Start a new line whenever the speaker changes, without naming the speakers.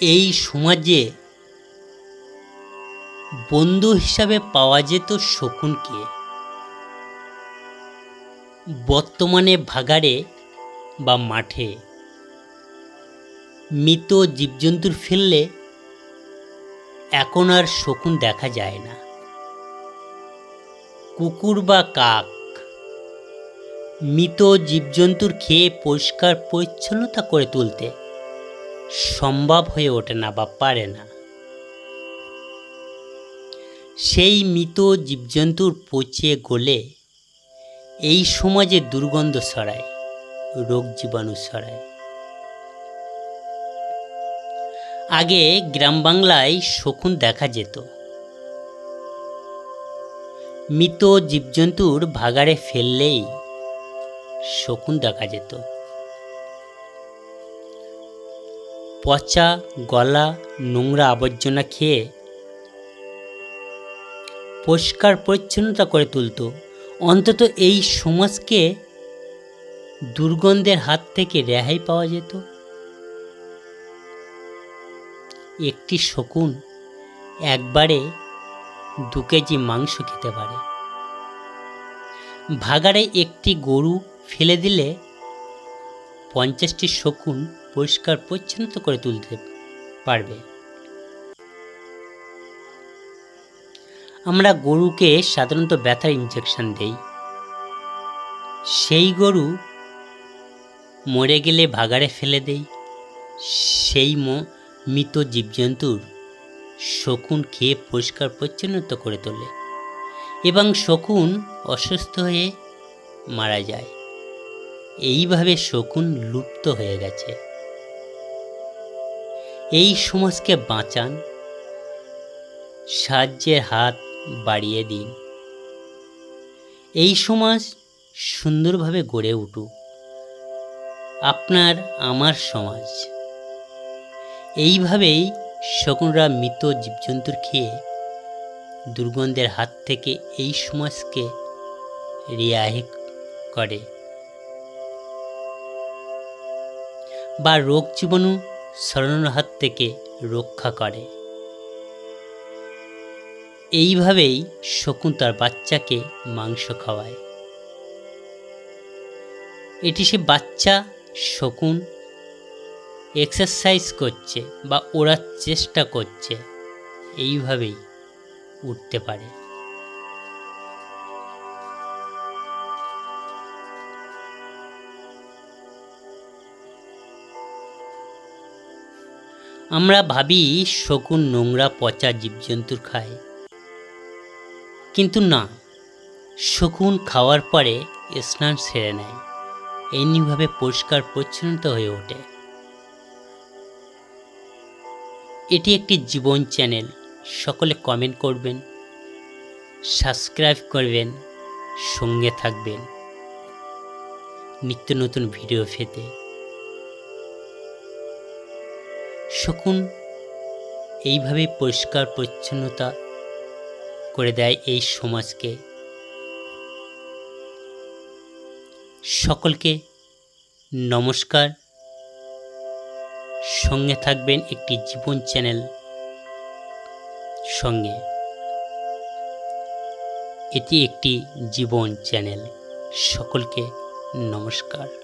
এই সমাজে বন্ধু হিসাবে পাওয়া যেত শকুনকে। বর্তমানে ভাগাড়ে বা মাঠে মৃত জীবজন্তুর ফেললে এখন আর শকুন দেখা যায় না। কুকুর বা কাক মৃত জীবজন্তুর খেয়ে পরিষ্কার পরিচ্ছন্নতা করে তুলতে সম্ভব হয়ে ওঠে না বা পারে না। সেই মৃত জীবজন্তুর পচে গলে এই সমাজে দুর্গন্ধ ছড়ায়, রোগ জীবাণু ছড়ায়। আগে গ্রাম বাংলায় শকুন দেখা যেত। মৃত জীবজন্তুর ভাগাড়ে ফেললেই শকুন দেখা যেত। পচা, গলা, নোংরা আবর্জনা খেয়ে পরিষ্কার পরিচ্ছন্নতা করে তুলত। অন্তত এই সমাজকে দুর্গন্ধের হাত থেকে রেহাই পাওয়া যেত। একটি শকুন একবারে দু কেজি মাংস খেতে পারে। ভাগাড়ে একটি গরু ফেলে দিলে পঞ্চাশটি শকুন পরিষ্কার, পরিচ্ছন্ন করে তুলতে পারবে। আমরা গরুকে সাধারণত ব্যথার ইঞ্জেকশন দেই। সেই গরু মরে গেলে ভাগাড়ে ফেলে দেই। সেই মৃত জীবজন্তুর শকুন খেয়ে পরিষ্কার পরিচ্ছন্নতা করে তোলে এবং শকুন অসুস্থ হয়ে মারা যায়। এইভাবে শকুন লুপ্ত হয়ে গেছে। এই সমাজকে বাঁচান। সাহায্যের হাত বাড়িয়ে দিন। এই সমাজ সুন্দরভাবে গড়ে উঠুক। আপনার, আমার সমাজ। এইভাবেই শকুনরা মৃত জীবজন্তুর খেয়ে দুর্গন্ধের হাত থেকে এই সমাজকে রিয়াহি করে। বা রোগ জীবাণু ছড়ানোর হাত থেকে রক্ষা করে। এইভাবেই শকুন তার বাচ্চাকে মাংস খাওয়ায়। এটি সে বাচ্চা, শকুন এক্সারসাইজ করছে বা ওড়ার চেষ্টা করছে, এইভাবেই উঠতে পারে। আমরা ভাবি শকুন নোংরা পচা জীবজন্তুর খায়। কিন্তু না, শকুন খাওয়ার পরে স্নান সেরে নেয়। এমনিভাবে পরিষ্কার পরিচ্ছন্নতা হয়ে ওঠে। এটি একটি জীবন চ্যানেল। সকলে কমেন্ট করবেন, সাবস্ক্রাইব করবেন, সঙ্গে থাকবেন। নিত্য নতুন ভিডিও পেতে। শকুন এইভাবে পরিষ্কার পরিচ্ছন্নতা করে দেয় এই সমাজকে। সকলকে নমস্কার। সঙ্গে থাকবেন একটি জীবন চ্যানেল সঙ্গে। এটি একটি জীবন চ্যানেল। সকলকে নমস্কার।